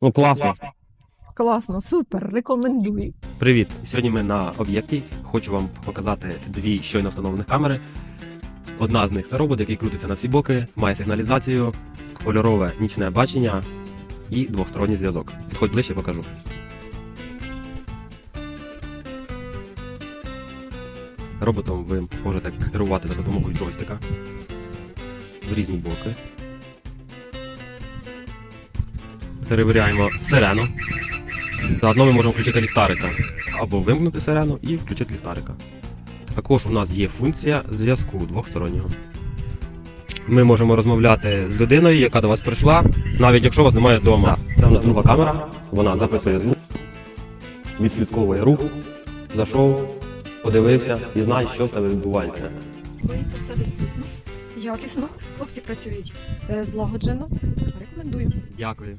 Ну, класно. Класно, супер, рекомендую. Привіт! Сьогодні ми на об'єкті. Хочу вам показати дві щойно встановлених камери. Одна з них це робот, який крутиться на всі боки, має сигналізацію, кольорове нічне бачення і двосторонній зв'язок. Підходь ближче, покажу. Роботом ви можете керувати за допомогою джойстика в різні боки. Перевіряємо сирену. Заодно ми можемо включити ліхтарика або вимкнути сирену і включити ліхтарика. Також у нас є функція зв'язку двохстороннього. Ми можемо розмовляти з людиною, яка до вас прийшла, навіть якщо вас немає вдома. Це у нас друга камера, вона записує звук, відслідковує рух, зайшов, подивився і знає, що в тебе відбувається. Це все доступно, якісно. Хлопці працюють е, злагоджено. Рекомендую. Дякую.